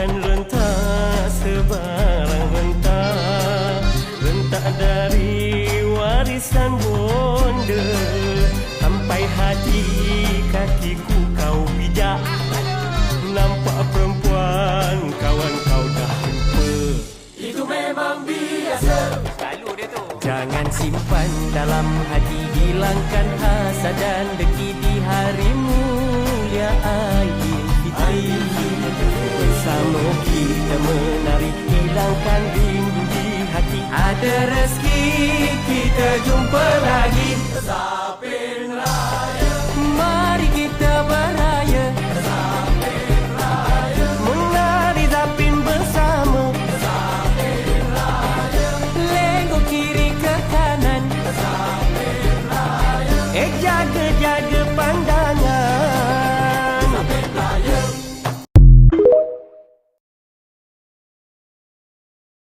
Bukan rentak sebarang rentak Rentak dari warisan bonda Sampai hati kakiku kau pijak Nampak perempuan kawan kau dah lupa. Itu memang biasa. Jangan simpan dalam hati Hilangkan hasad dan deki Kalau kita menari Hilangkan rindu di hati. Ada rezeki Kita jumpa lagi. Sapin Raya. Mari kita beraya. Sapin Raya Menari Zapin bersama. Sapin Raya. Lenggok kiri ke kanan. Sapin Raya. Ejak